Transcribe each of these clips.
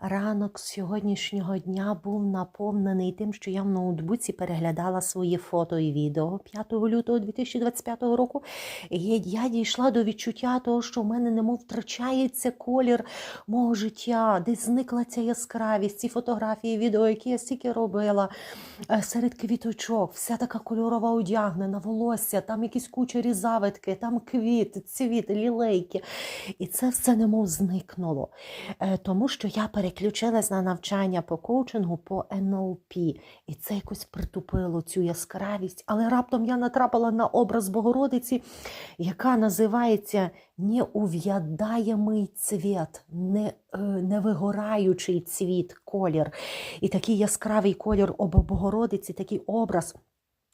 Ранок сьогоднішнього дня був наповнений тим, що я в ноутбуці переглядала свої фото і відео 5 лютого 2025 року. І я дійшла до відчуття того, що в мене немов втрачається колір мого життя, десь зникла ця яскравість, ці фотографії, відео, які я стільки робила е, серед квіточок, вся така кольорова одягнена, волосся, там якісь кучері завитки, там квіт, цвіт, лілейки. І це все немов зникнуло. Е, Тому що я переключилась на навчання по коучингу по НЛП. І це якось притупило цю яскравість. Але раптом я натрапила на образ Богородиці, яка називається неув'ядаємий цвіт, не, е, невигораючий цвіт, колір. І такий яскравий колір оба Богородиці, такий образ.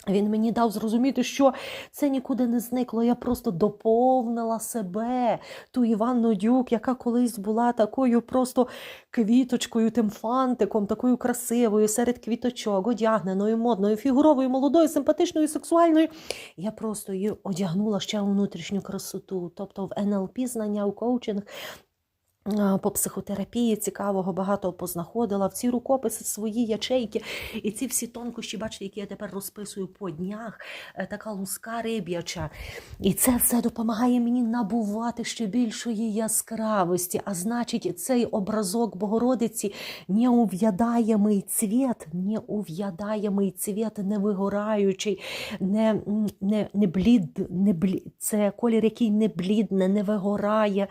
Він мені дав зрозуміти, що це нікуди не зникло. Я просто доповнила себе, ту Іванну Дюк, яка колись була такою просто квіточкою, тим фантиком, такою красивою, серед квіточок, одягненою, модною, фігуровою, молодою, симпатичною, сексуальною. Я просто її одягнула ще у внутрішню красоту. Тобто в НЛП знання у коучинг. По психотерапії цікавого багато познаходила в ці рукописи свої ячейки, і ці всі тонкощі, бачите, які я тепер розписую по днях, е, така луска риб'яча. І це все допомагає мені набувати ще більшої яскравості. А значить, цей образок Богородиці неув'ядаємий цвіт, неув'ядаємий цвіт, не вигораючий, не, не, не блід, не блід, це колір, який не блідне, не вигорає.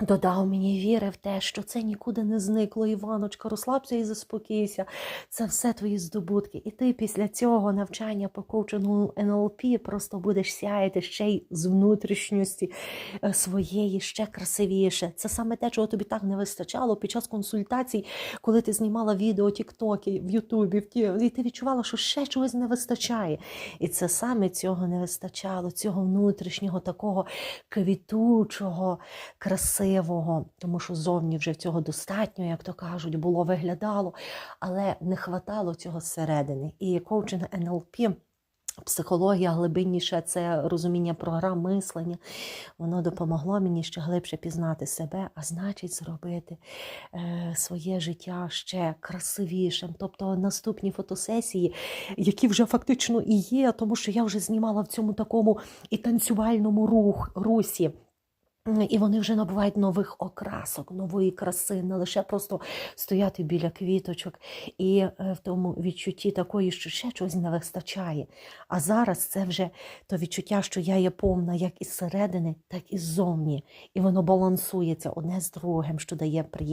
Додав мені віри в те, що це нікуди не зникло. Іваночка, розслабся і заспокійся. Це все твої здобутки. І ти після цього навчання по коучингу НЛП просто будеш сяяти ще й з внутрішньості е, своєї ще красивіше. Це саме те, чого тобі так не вистачало під час консультацій, коли ти знімала відео, тіктоки в Ютубі, і ти відчувала, що ще чогось не вистачає. І це саме цього не вистачало, цього внутрішнього такого квітучого, красивого, тому що зовні вже цього достатньо, як то кажуть, було виглядало, але не хватало цього зсередини. І коучинг НЛП. Психологія глибинніше це розуміння програм мислення. Воно допомогло мені ще глибше пізнати себе, а значить, зробити е, своє життя ще красивішим. Тобто наступні фотосесії, які вже фактично і є, тому що я вже знімала в цьому такому і танцювальному рух, русі. І вони вже набувають нових окрасок, нової краси, не лише просто стояти біля квіточок і е, в тому відчутті такої, що ще чогось не вистачає. А зараз це вже то відчуття, що я є повна як із середини, так і ззовні. І воно балансується одне з другим, що дає приємність.